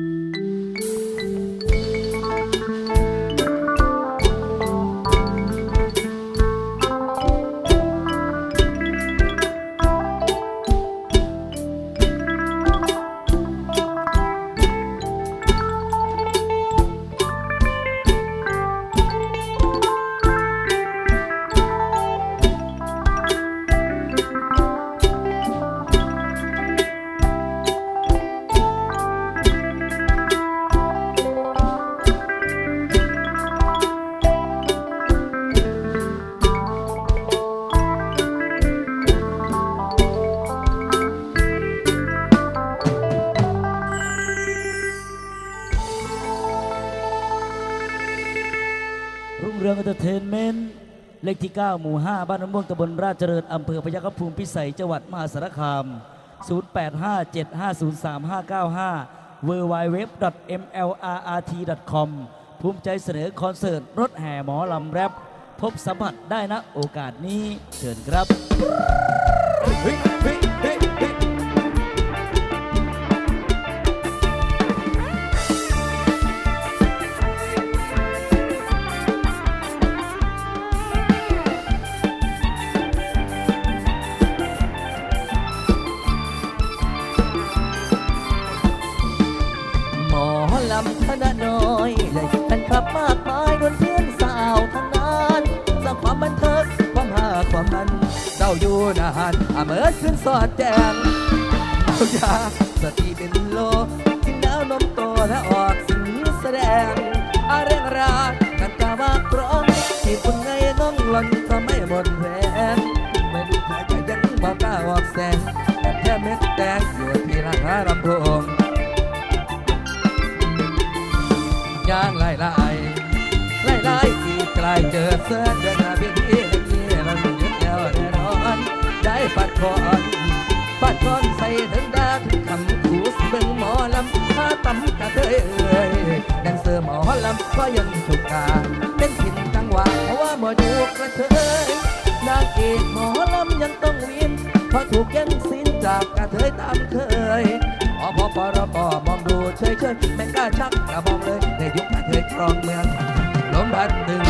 รุ่ เทนเมนต์เลขที่ 9 หมู่ 5 บ้านน้ำม่วงตำบลราชเจริญอำเภอพยัคฆภูมิพิสัยจังหวัดมหาสารคาม 0857503595 w w w m l r r t c o m ภูมิใจเสนอคอนเสิร์ตรถแห่หมอลำแรปพบสัมผัสได้นะโอกาสนี้เชิญครับำคณะน้อยใหญ่แฟนคลับมากมายดวนเพื่อนสาวทั้งนั้นสร้างความบันเทิงความหาความมันเจ้าอยู่นานอาเมื่อขึ้นสอดแจงเอายาสติเป็นโลกินน้ำนมโตและออกสิ่งแสดงอาเร่งรากันตามากร้องที่ปุ่นไงน้องหล่นก็ไม่หมดแรงไม่ดูท่าจะยังบอกกล้าออกแสงแต่แค่เม็ดแตงอยู่ที่ราคาลำโพง เจอเสื้อเดินหาเพียงที่นี่เราอยู่ยึดแล้วแน่นอนได้ปัดคอนปัดคอนใส่ถึงดาถึงคำขู่เบิ่งหมอลำถ้าตำกะเทยเอ่ยแดนเซอร์หมอลำก็ยังถูกกาเป็นผิดจังหวะเพราะว่าหมอดูกระเทยนางเอกหมอลำยังต้องวินเพราะถูกยังสินจากกระเทยตามเคยพอพอปรปมองดูเฉยเฉยไม่กล้าชักกระมองเลยในยุคกระเทยครองเมืองลมพัดดึง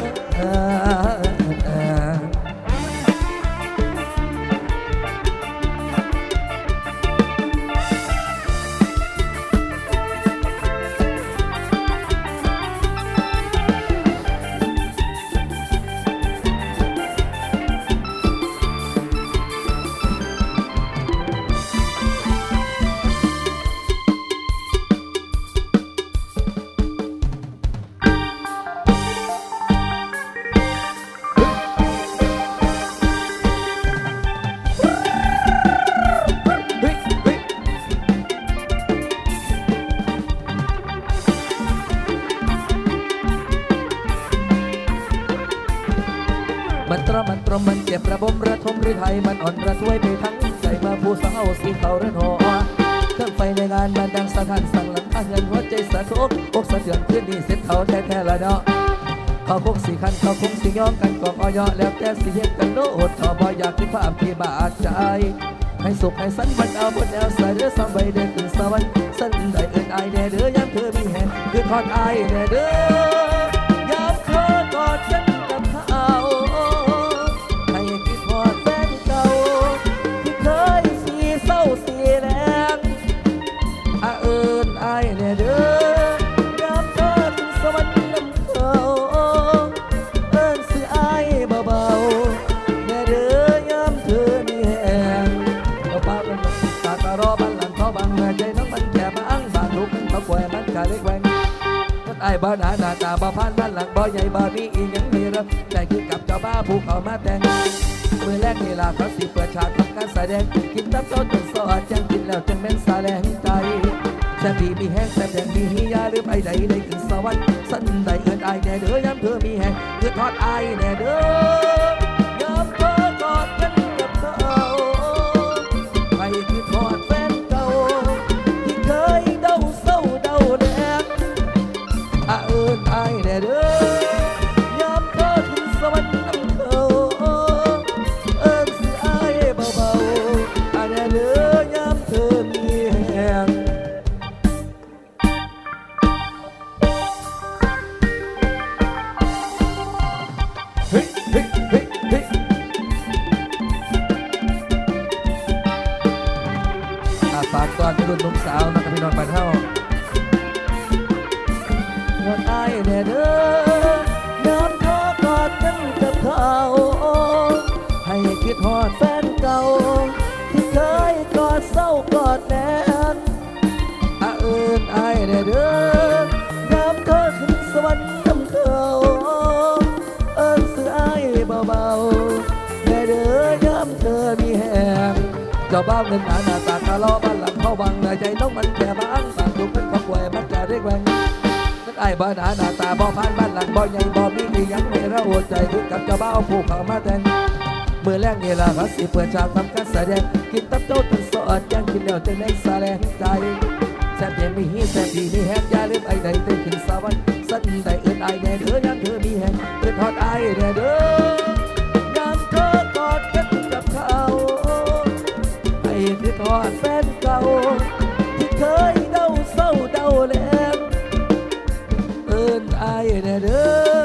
รมมันเจ็บระบมระทมหรือไทยมันอ่อนระทวยไปทั้งใจมาผู้สาวสีเขาเรือนหอเครื่องไฟในงานมันดังสะท้านสั่งหลังอาเงินหัวใจสะทกอกสะเทือนขึ้นนี่เสร็จเขาแท้ๆละเนาะเขาคงสีคันเขาคงสีย้อมกันกองออยแล้วแต่สีเฮ็ดกันโลดทอบอยากที่ภาพที่บาดใจให้สุขให้สันบันเอาบนแอวใส่เรือสองใบเดินขึ้นสวรรค์สันได้เอินอายแน่เด้อยามเธอมีแหงคือทอดอายแน่เด้อ หนาหน้าตาบ่พันบ้านหลังบ่ใหญ่บ่มีอีหยังมีรับใจคือกับเจ้าบ้าผู้เขามาแต่งมือแรกนี่ล่ะเขาสิเปิดฉากทำการแสดงกินตับโซจนสอดจังกินแล้วจังแม่นแสลงใจแซ่บดีมีแห้งแซ่บแดงมีฮิยาหรือไปใดได้ถึงสวรรค์สันใดเอินอายแน่เด้อยามเธอมีแห้งคือทอดอายแน่เด้อ เอิญอายแด่เด้อ บ้าเงินหนาหนาตาตาล้อบ้านหลังเข้าบังในใจน้องมันแค่บางปากดูเป็นของป่วยมันจะเรียกแรงนั่นไอ้บ้าหนาหนาตาบ่ผ่านบ้านหลังบ่ใหญ่บ่มีอียังให้เราหัวใจคือกับเจ้าบ้าผู้เข้ามาแต่งเมื่อแรกนี่ล่ะเขาสิเปิดฉากทำการแสดงกินตับโต๊ะจนสอดยังกินแล้วจะได้แสลงใจแซ่บเย็นมีฮีแซ่บดีมีแฮงยาลืมไอ้ใดเต้นขึ้นสวรรค์สั้นใดเอื่นไอ้แน่เด้อยามเธอมีแฮงเอื่นทอดไอ้แน่เด้อ ให้คือทอดแฟนเก่า ที่เคยเดาเศร้าเดาแหลมเอินอายแน่เด้อ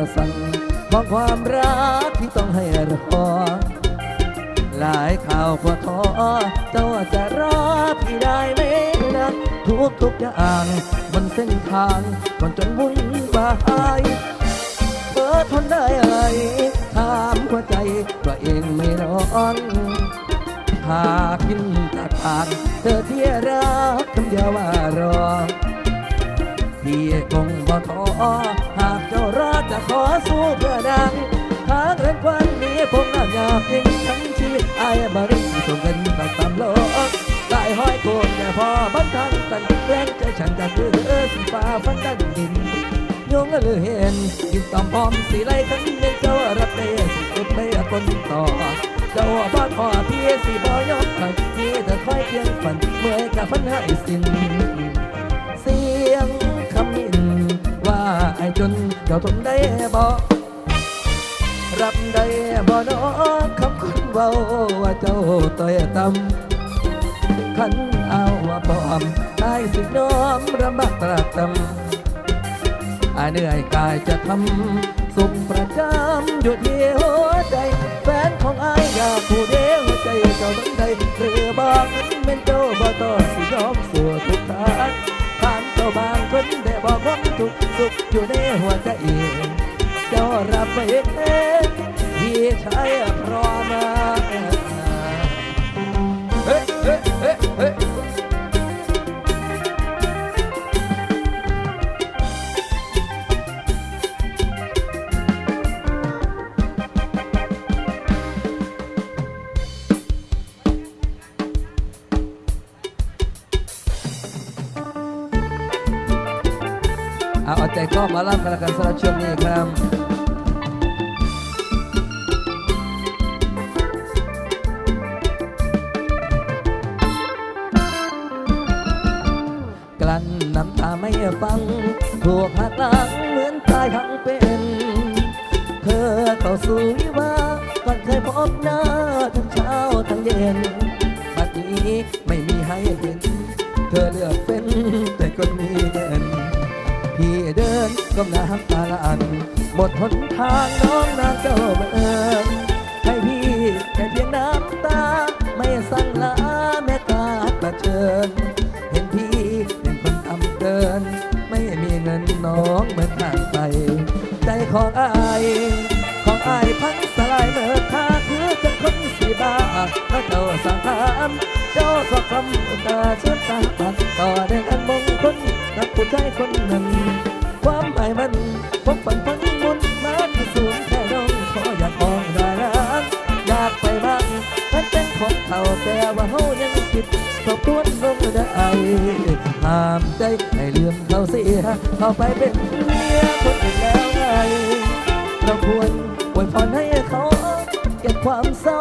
ประสังของความรักที่ต้องให้รอหลายข่าวพอท้อเจ้าจะรอพี่ได้ไหมนะทุกทุกอย่างบนเส้นทางมันจนวุ่นวายเธอทนได้อะไรถามหัวใจตัวเองไม่ร้อนหากินจาทางเธอที่รักคำเดียวว่ารอพี่คงบ่ท้อ ขอสู้เพื่อดังหากเรื่องควันนี้คงน่าอยากเองทั้งชีวิตไอ้บริส่งเงินมาตามโลกลายห้อยโกนแต่พอบันทังกันแรงใจฉันจะคือเออสิฟ้าฟันดันดินยงเลยเห็นกินตอมพร้อมสีไล่ขันเป็นเจ้ารับได้สิเก็บไม่คนต่อเจ้าบ้าขอพี่สิบ่ยอมใครที่เธอคอยเพียงฝันเมื่อกับพันให้สิ้น ไอ้จนเจ้าทนได้บ่รับได้บ่นอคำคุณเว้าว่าเจ้าต่อยต่ำขันเอาว่าปอมไอ้สิน้อมระมักตรากตำอาเหนื่อยกายจะทำสุขประจำอยู่ที่หัวใจ แฟนของอายอยากผู้เดียวใจเจ้าต้องใดหรือบอกเป็นเจ้าบ่ต่อสิยอมสู่ทุกทาง บอกความทุกข์สุขอยู่ในหัวใจเจ้ารับไปเองที่ชายพร้อมมาเฮ้เฮ้เฮ้เฮ้ เอาใจก็ มน้าตาละอัน หมดหนทางน้องนางเจ้ามาเอิญให้พี่แค่เพียงน้ำตา ไม่สั่งลาแม้กาดมาเชิญ เห็นพี่เป็นคนทำเกิน ไม่มีเงินน้องเหมือนทางไป ใจของอายของอายพังสลายเมื่อคาคือจะคนสีบ้าพระเจ้าสั่งหารเจ้าก็คำตาเช คิดทบทวนลงได้ห้ามใจให้ลืมเขาเสียเขาไปเป็นเมียคนอื่นแล้วไงเราควรอวยพรให้เขาเก็บความเศร้า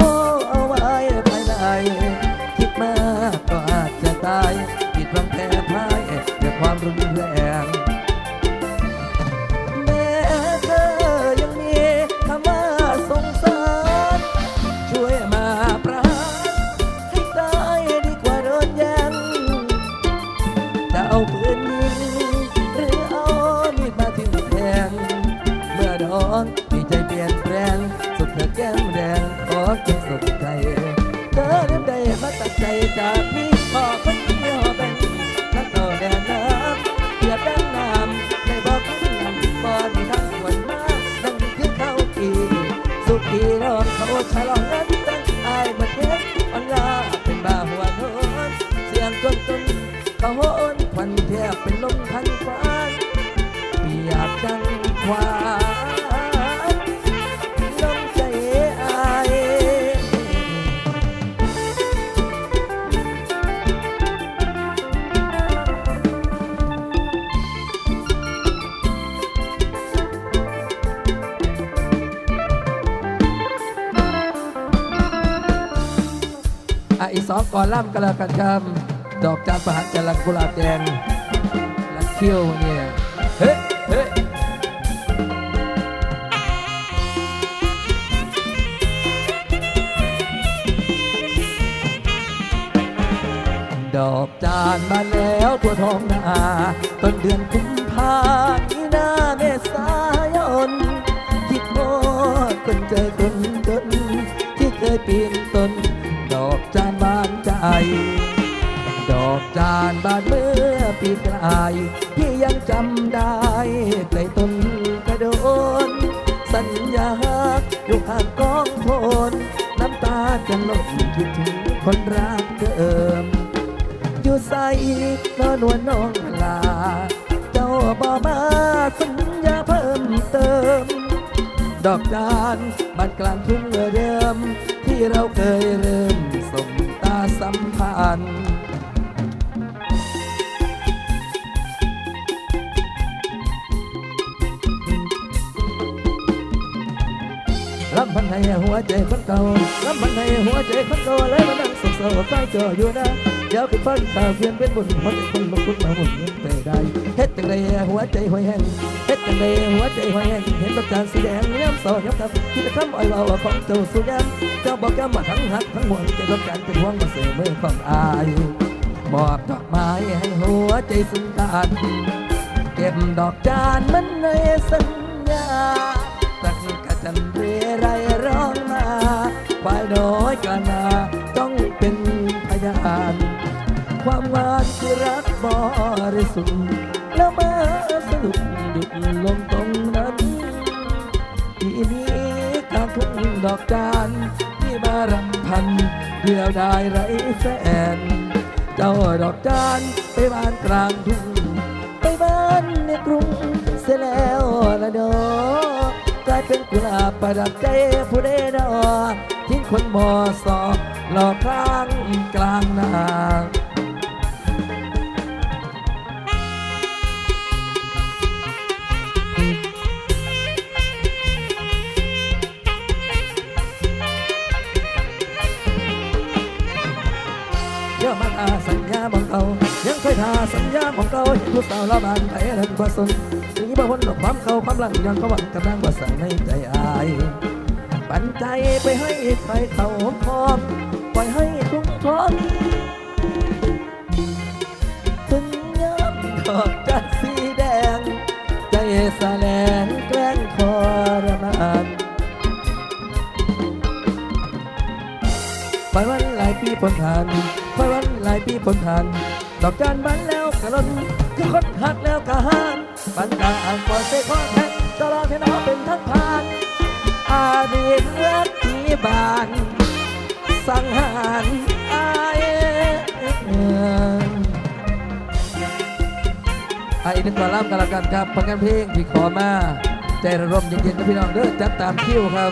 นเขาโหนควันแทบเป็นลมพันฟ้าเปียกดังควายน้องใจอายอะอีกสองก่อนล่ำกันแล้วกันครับ ดอกจานประหัตจรังกุหลาบแดงลักเขี้ยวเนี่ยเฮ้เฮ้ดอกจานมาแล้วทั่วท้องนาต้นเดือนกุมภามีนา อกจานบานเมื่อปีกลายพี่ยังจำได้ใกลต้นกระโดน สัญญาอยู่ข้างกองโทน น้ำตาจะหล่นคิดถึงคนรักเดิมอยู่ใส่นอนวลน้องลา เจ้าบ่มาสัญญาเพิ่มเติม ดอกจานบ้านกลางทุ่งเดิม ที่เราเคยเริ่มสมตาสัมพันธ์ ลำพันให้หัวใจคนเก่าลำพันให้หัวใจคนเก่าเลยมานั่งสงเศร้าใต้จออยู่นะเดี๋ยวขึ้นฟ้าตาเพียนเป็นบุญเพราะเป็นคนลงทุนมาหมดเงินไปได้เฮ็ดจังไดหัวใจหอยแห้งเฮ็ดจังไดหัวใจหอยแห้งเห็นดอกจานสีแดงย้ำสอย้ำครับที่จะทำอ้อยเบาของเจ้าสุยามเจ้าบอกแก้มาทั้งหักทั้งหมดใจดอกจานเป็นห่วงมาเสมอของอายมอบดอกไม้ให้หัวใจสุนทานเก็บดอกจานมันในสัญญาสักกะจันเน้อยกานาต้องเป็นพยานความหวานคือรักบริสุทธิ์แล้วมาสรุปหยุดลงตรงนั้นทีนี้การทุ่งดอกจานที่มารำพันเดียวได้ไรแฟนเจ้าดอกจานไปบ้านกลางทุ่งไปบ้านในกรุงเสียแล้วละดอกกลายเป็นกุหลาบประดับใจผู้ใดดอ ทิ้งคนบอสอบหลอกครั้งกลางนาเยอะมากอาสัญญามองเขายังเคยทาสัญญาของเขาเห็นผู้สาวละบานแต่เดินกว่าสนสิ่งนี้บ่พ้นหลบความเขาความหลังย้อนเขาหวังกำลังว่าสั่งในใจอาย ปันใจไปให้ใครเขาครองปล่อยให้ทุ่งทองถึงย้ำดอกจัดสีแดง ใจแสลงแกล้งทรมานไปวันหลายปีพ้นผ่านไปวันหลายปีพ้นผ่าน ดอกจานบานแล้วกระลนคือคนหักแล้วกะหานปันกลางอ่างก่อนเสกข้อแทงตลอดให้น้องเป็นทั้งผ่านอาดี ตรักที่บ้านสังหารอายอะอีกหนึ่งก่อลัมกันละกันครับผลงานเพลงที่ขอมา ใจระร่มเย็นๆนะพี่น้องเด้อจัดตามคิวครับ